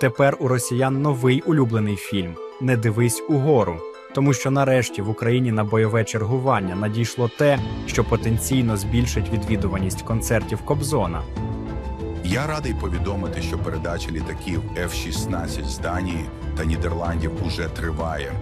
Тепер у росіян новий улюблений фільм Не дивись угору. Тому що нарешті в Україні на бойове чергування надійшло те, що потенційно збільшить відвідуваність концертів Кобзона. Я радий повідомити, що передача літаків F-16 з Данії та Нідерландів уже триває,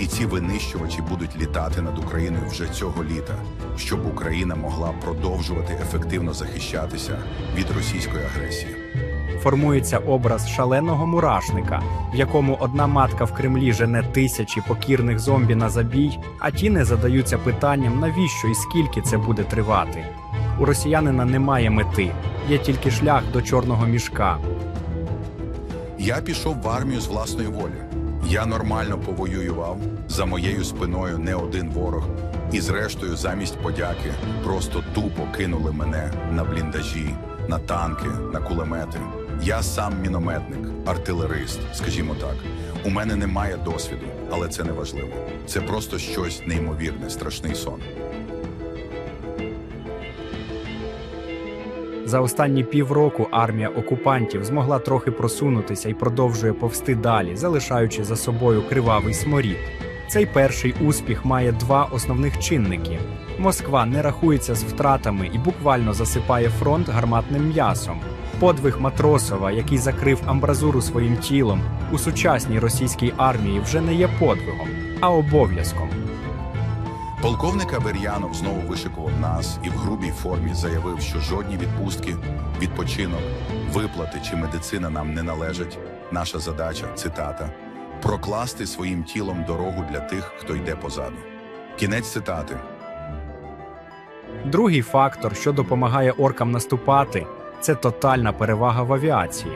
і ці винищувачі будуть літати над Україною вже цього літа, щоб Україна могла продовжувати ефективно захищатися від російської агресії. Формується образ шаленого мурашника, в якому одна матка в Кремлі жене тисячі покірних зомбі на забій, а ті не задаються питанням, навіщо і скільки це буде тривати. У росіянина немає мети, є тільки шлях до чорного мішка. Я пішов в армію з власної волі. Я нормально повоював за моєю спиною не один ворог, і зрештою, замість подяки, просто тупо кинули мене на бліндажі, на танки, на кулемети. Я сам мінометник, артилерист, скажімо так. У мене немає досвіду, але це не важливо. Це просто щось неймовірне, страшний сон. За останні півроку армія окупантів змогла трохи просунутися і продовжує повсти далі, залишаючи за собою кривавий сморід. Цей перший успіх має два основних чинники: Москва не рахується з втратами і буквально засипає фронт гарматним м'ясом. Подвиг Матросова, який закрив амбразуру своїм тілом, у сучасній російській армії вже не є подвигом, а обов'язком. Полковник Авер'янов знову вишикував нас і в грубій формі заявив, що жодні відпустки, відпочинок, виплати чи медицина нам не належать. Наша задача цитата прокласти своїм тілом дорогу для тих, хто йде позаду. Кінець цитати. Другий фактор, що допомагає оркам наступати, це тотальна перевага в авіації.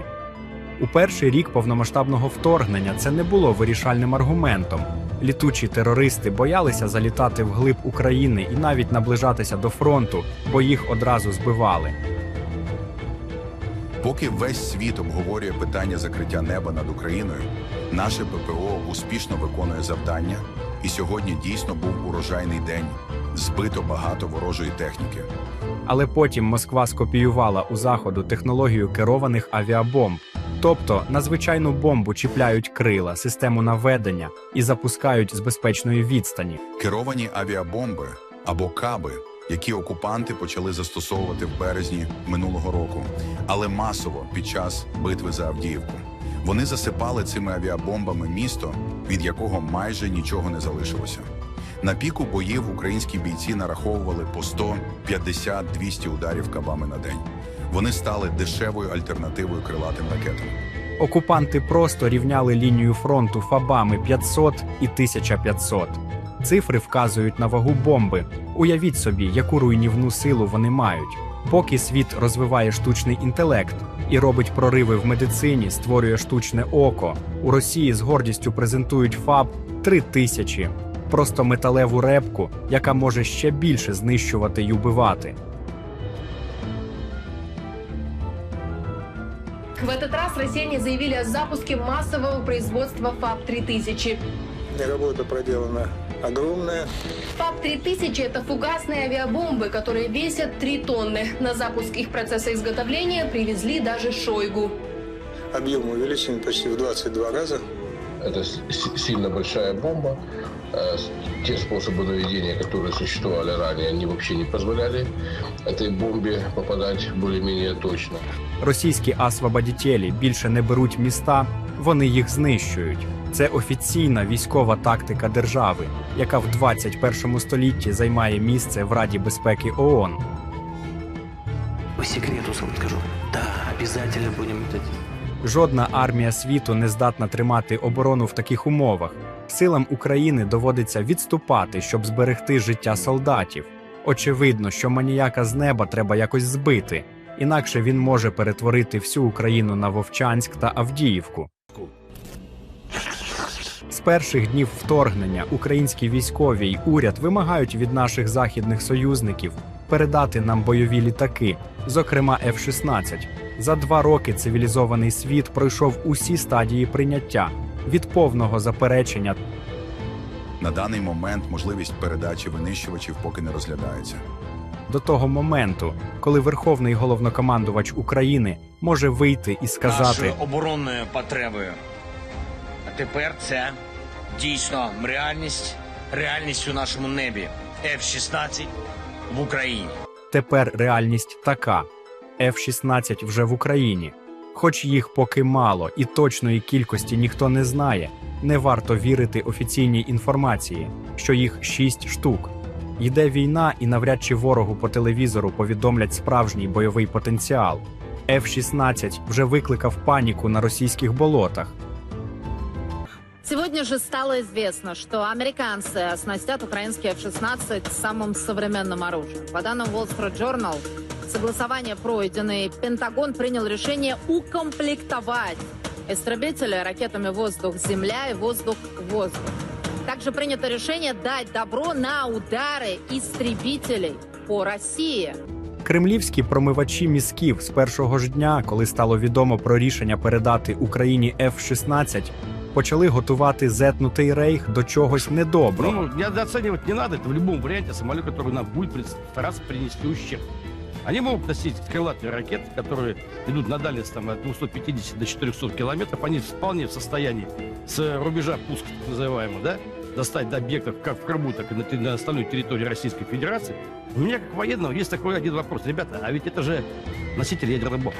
У перший рік повномасштабного вторгнення це не було вирішальним аргументом. Літучі терористи боялися залітати вглиб України і навіть наближатися до фронту, бо їх одразу збивали. Поки весь світ обговорює питання закриття неба над Україною, наше ППО успішно виконує завдання, і сьогодні дійсно був урожайний день. Збито багато ворожої техніки. Але потім Москва скопіювала у заходу технологію керованих авіабомб. Тобто на звичайну бомбу чіпляють крила, систему наведення і запускають з безпечної відстані. Керовані авіабомби або каби, які окупанти почали застосовувати в березні минулого року, але масово під час битви за Авдіївку. Вони засипали цими авіабомбами місто, від якого майже нічого не залишилося. На піку боїв українські бійці нараховували по 100, 50, 200 ударів кабами на день. Вони стали дешевою альтернативою крилатим ракетам. Окупанти просто рівняли лінію фронту фабами 500 і 1500. Цифри вказують на вагу бомби. Уявіть собі, яку руйнівну силу вони мають. Поки світ розвиває штучний інтелект і робить прориви в медицині, створює штучне око. У Росії з гордістю презентують ФАБ 3000 просто металеву репку, яка може ще більше знищувати й убивати. В этот раз россияне заявили о запуске массового производства ФАБ-3000. Работа проделана огромная. ФАБ-3000 – это фугасные авиабомбы, которые весят 3 тонны. На запуск их процесса изготовления привезли даже Шойгу. Объем увеличен почти в 22 раза. Это с- с- сильно большая бомба. Э, с- Те способы наведения, которые существовали ранее, они вообще не позволяли этой бомбе попадать более-менее точно. Російські освободітелі більше не беруть міста, вони їх знищують. Це офіційна військова тактика держави, яка в 21 столітті займає місце в Раді безпеки ООН. По секрету сам скажу. Да, обязательно будем это делать. Жодна армія світу не здатна тримати оборону в таких умовах. Силам України доводиться відступати, щоб зберегти життя солдатів. Очевидно, що маніяка з неба треба якось збити, інакше він може перетворити всю Україну на Вовчанськ та Авдіївку. З перших днів вторгнення українські військові й уряд вимагають від наших західних союзників передати нам бойові літаки, зокрема F-16. За два роки цивілізований світ пройшов усі стадії прийняття від повного заперечення На даний момент можливість передачі винищувачів поки не розглядається. до того моменту, коли Верховний головнокомандувач України може вийти і сказати. нашою оборонною потребою. А тепер це дійсно реальність, реальність у нашому небі. F-16 в Україні. Тепер реальність така: F-16 вже в Україні Хоч їх поки мало і точної кількості ніхто не знає, не варто вірити офіційній інформації, що їх 6 штук. Йде війна, і навряд чи ворогу по телевізору повідомлять справжній бойовий потенціал. F-16 вже викликав паніку на російських болотах. Сегодня же стало известно, что американцы оснастят украинские F-16 самым современным оружием. По данным Wall Street Journal, согласование пройдено, и Пентагон принял решение укомплектовать истребители ракетами «Воздух-Земля» и «Воздух-Воздух». Также принято решение дать добро на удары истребителей по России. Кремлівські промивачі мізків з першого ж дня, коли стало відомо про рішення передати Україні F-16, почали готувати зетнутий рейх до чогось недоброго. Ну, недооценивать не надо. Это в любом варианте самолет, который нам будет пред- стараться принести ущерб. Они могут носить крылатые ракеты, которые идут на дальность там, от 250 до 400 километров. Они вполне в состоянии с рубежа пуска, так называемого, да, достать до объектов как в Крыму, так и на, те- на остальной территории Российской Федерации. У меня, как военного, есть такой один вопрос. Ребята, а ведь это же носитель ядерной бомбы.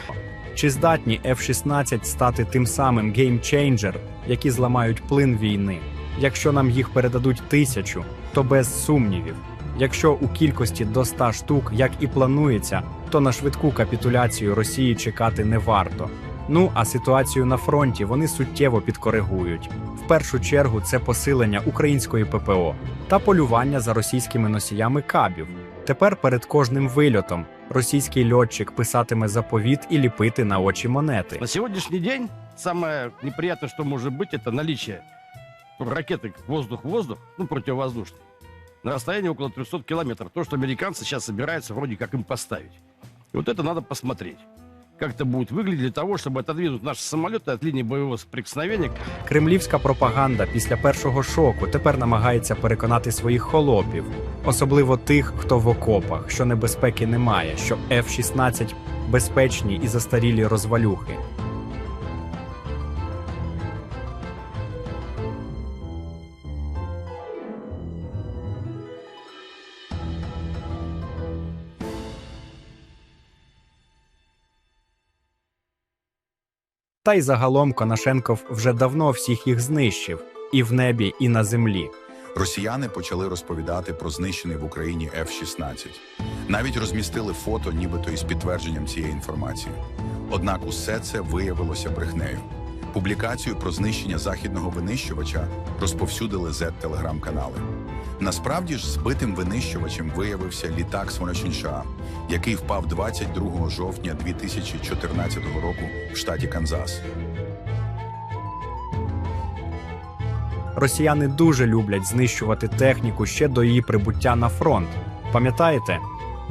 Чи здатні F-16 стати тим самим геймчейнджер, які зламають плин війни? Якщо нам їх передадуть тисячу, то без сумнівів. Якщо у кількості до 100 штук, як і планується, то на швидку капітуляцію Росії чекати не варто. Ну а ситуацію на фронті вони суттєво підкоригують. В першу чергу це посилення української ППО та полювання за російськими носіями кабів. Тепер перед кожним вильотом російський льотчик писатиме заповіт і ліпити на очі монети. На сегодняшний день самое неприятное, что может быть, это наличие ракеты воздух-воздух, ну, противовоздушной, на расстоянии около 300 километров. То, что американцы сейчас собираются вроде как им поставить. И вот это надо посмотреть. Как это будет выглядеть для того, чтобы отодвинуть наши самолеты от линии боевого соприкосновения Кремлівська пропаганда після першого шоку тепер намагається переконати своїх холопів, особливо тих, хто в окопах, що небезпеки немає, що F-16 безпечні і застарілі розвалюхи. Та й загалом Конашенков вже давно всіх їх знищив і в небі, і на землі. Росіяни почали розповідати про знищений в Україні F-16. Навіть розмістили фото, нібито із підтвердженням цієї інформації. Однак усе це виявилося брехнею. Публікацію про знищення західного винищувача розповсюдили Z-телеграм-канали. Насправді ж збитим винищувачем виявився літак Своночинша, який впав 22 жовтня 2014 року в штаті Канзас. Росіяни дуже люблять знищувати техніку ще до її прибуття на фронт. Пам'ятаєте?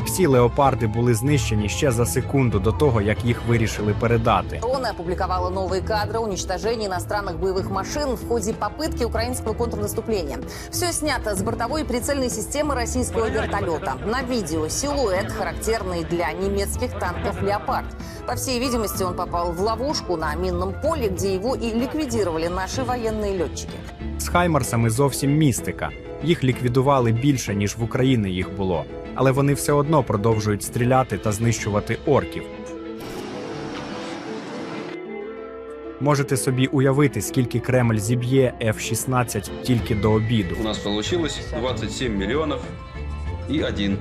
Всі леопарди були знищені ще за секунду до того, як їх вирішили передати. ООН опубликовала новые кадры уничтожения иностранных боевых машин в ходе попытки украинского контрнаступления. Все снято с бортовой прицельной системы российского вертолета. На видео силуэт, характерный для немецких танков «Леопард». По всей видимости, он попал в ловушку на минном поле, где его и ликвидировали наши военные летчики. З Хаймарсами зовсім містика. Їх ліквідували більше, ніж в Україні їх було, але вони все одно продовжують стріляти та знищувати орків. Можете собі уявити, скільки Кремль зіб'є F-16 тільки до обіду. У нас вийшло 27 мільйонів і один.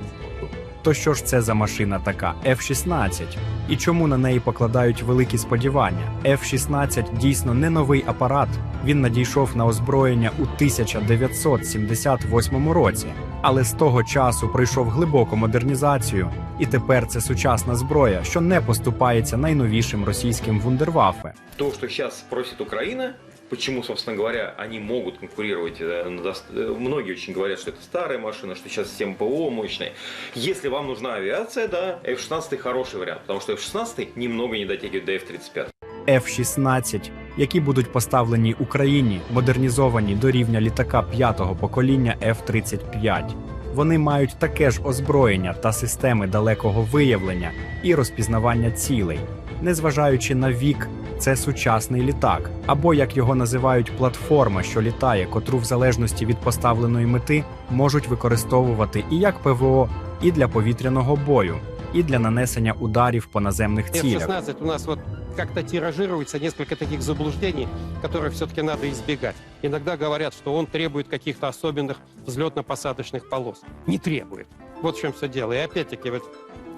То що ж це за машина така? F-16. І чому на неї покладають великі сподівання? F-16 дійсно не новий апарат. Він надійшов на озброєння у 1978 році, але з того часу пройшов глибоку модернізацію, і тепер це сучасна зброя, що не поступається найновішим російським вундерваффе. То, что сейчас просит Украина, почему, собственно говоря, они могут конкурировать, э, на дос- э, многие очень говорят, что это старая машина, что сейчас система ПВО мощная. Если вам нужна авиация, да, F-16 хороший вариант, потому что F-16 немного не дотягивает до F-35. F-16, які будуть поставлені Україні, модернізовані до рівня літака п'ятого покоління F-35. Вони мають таке ж озброєння та системи далекого виявлення і розпізнавання цілей. Незважаючи на вік, це сучасний літак, або як його називають, платформа, що літає, котру в залежності від поставленої мети можуть використовувати і як ПВО, і для повітряного бою, і для нанесення ударів по наземних цілях. F-16 у нас вот как-то тиражируется несколько таких заблуждений, которые все-таки надо избегать. Иногда говорят, что он требует каких-то особенных взлетно-посадочных полос. Не требует. Вот в чем все дело. И опять-таки вот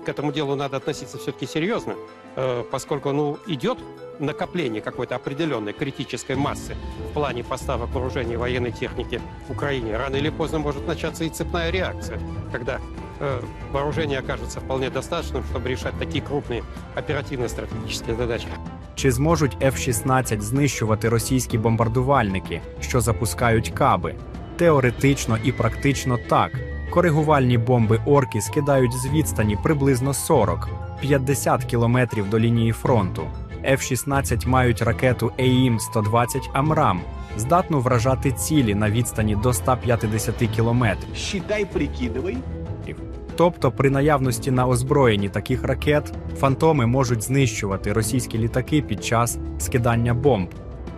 к этому делу надо относиться все-таки серьезно, э, поскольку ну, идет накопление какой-то определенной критической массы в плане поставок вооружений и военной техники в Украине. Рано или поздно может начаться и цепная реакция, когда э, вооружение окажется вполне достаточным, чтобы решать такие крупные оперативно-стратегические задачи. Чи зможуть F-16 знищувати російські бомбардувальники, що запускають каби? Теоретично і практично так. Коригувальні бомби орки скидають з відстані приблизно 40-50 кілометрів до лінії фронту. F-16 мають ракету AIM-120 Амрам, здатну вражати цілі на відстані до 150 кілометрів. Считай, прикидывай. Тобто, при наявності на озброєнні таких ракет, фантоми можуть знищувати російські літаки під час скидання бомб,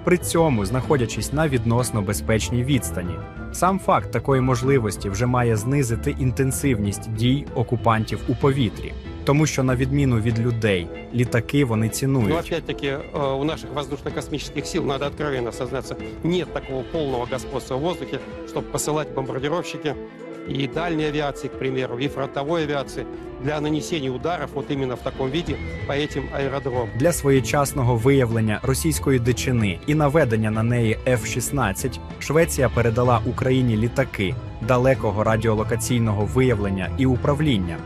при цьому знаходячись на відносно безпечній відстані. Сам факт такої можливості вже має знизити інтенсивність дій окупантів у повітрі, тому що, на відміну від людей, літаки вони Но цінують. опять-таки э, у наших воздушно-космических сил, надо откровенно сознаться, нет такого полного господства в воздухе, чтобы посылать бомбардировщики и дальней авиации, к примеру, и фронтовой авиации для нанесения ударов вот именно в таком виде по этим аэродромам. Для своєчасного виявлення російської дичини і наведення на неї F-16 Швеція передала Україні літаки далекого радіолокаційного виявлення і управління.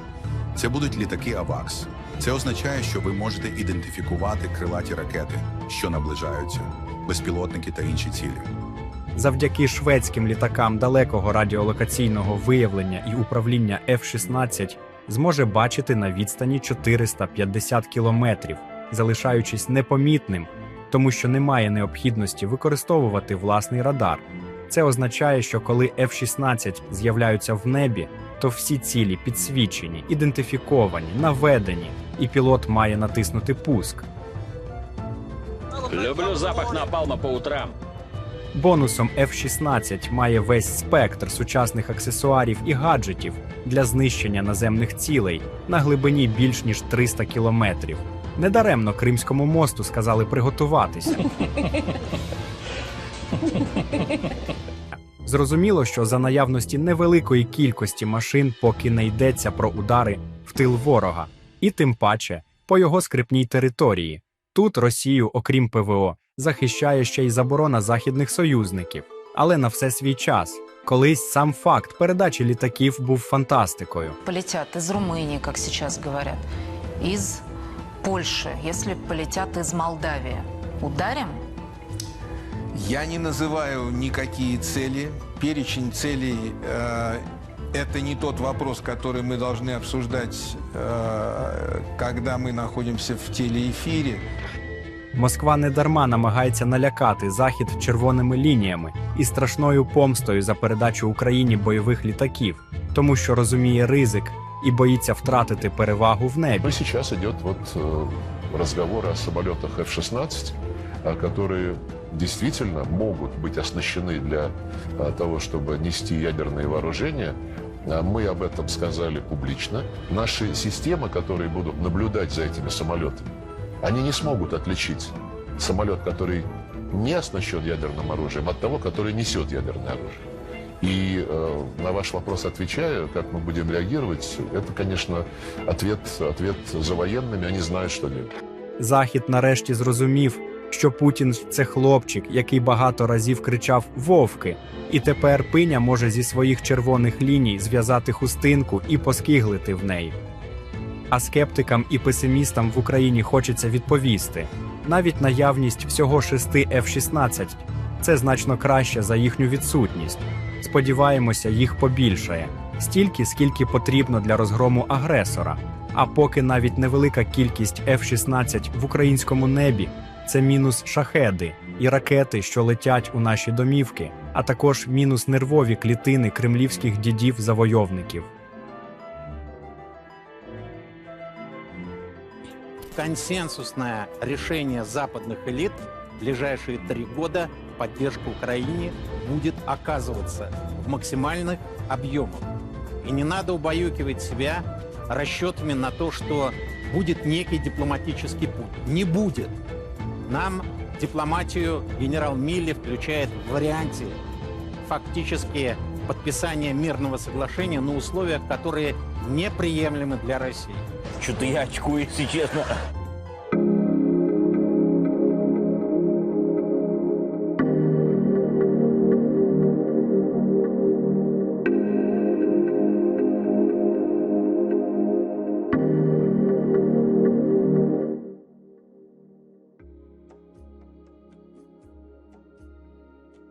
Це будуть літаки АВАКС. Це означає, що ви можете ідентифікувати крилаті ракети, що наближаються, безпілотники та інші цілі. Завдяки шведським літакам далекого радіолокаційного виявлення і управління F-16 зможе бачити на відстані 450 кілометрів, залишаючись непомітним, тому що немає необхідності використовувати власний радар. Це означає, що коли F-16 з'являються в небі, то всі цілі підсвічені, ідентифіковані, наведені, і пілот має натиснути пуск. Люблю запах напалма по утрам. Бонусом F-16 має весь спектр сучасних аксесуарів і гаджетів для знищення наземних цілей на глибині більш ніж 300 кілометрів. Недаремно Кримському мосту сказали приготуватися. Зрозуміло, що за наявності невеликої кількості машин поки не йдеться про удари в тил ворога, і тим паче по його скрипній території. Тут Росію, окрім ПВО, захищає ще й заборона західних союзників. Але на все свій час. Колись сам факт передачі літаків був фантастикою. полетят из Румынии, как сейчас говорят, из Польши, если полетят из Молдавии. Ударим? Я не называю никакие цели. Перечень целей э, это не тот вопрос, который мы должны обсуждать, э, когда мы находимся в телеэфире. Москва недарма намагається налякати захід червоними лініями і страшною помстою за передачу Україні бойових літаків, тому що розуміє ризик і боїться втратити перевагу в небі. Ну, сейчас идет вот э, разговор о самолетах F-16, а, которые действительно могут быть оснащены для а, того, чтобы нести ядерные вооружения. А, Мы об этом сказали публично. Наши системы, которые будут наблюдать за этими самолетами, они не смогут отличить самолет, который не оснащен ядерным оружием, от того, который несет ядерное оружие. И э, на ваш вопрос отвечаю, как мы будем реагировать, это, конечно, ответ, ответ за военными, они знают, что делать. Захід нарешті зрозумів, що Путін це хлопчик, який багато разів кричав Вовки, і тепер пиня може зі своїх червоних ліній зв'язати хустинку і поскиглити в неї. А скептикам і песимістам в Україні хочеться відповісти: навіть наявність всього шести F-16 – це значно краще за їхню відсутність. Сподіваємося, їх побільшає стільки, скільки потрібно для розгрому агресора. А поки навіть невелика кількість F-16 в українському небі це мінус шахеди і ракети, що летять у наші домівки, а також мінус нервові клітини кремлівських дідів-завойовників. Консенсусное решение западных элит в ближайшие три года поддержка Украине будет оказываться в максимальных объемах. И не надо убаюкивать себя расчетами на то, что будет некий дипломатический путь. Не будет. Нам дипломатию генерал Милли включает в варианте фактически подписания мирного соглашения на условиях, которые неприемлемы для России. Что-то я очкую, если честно.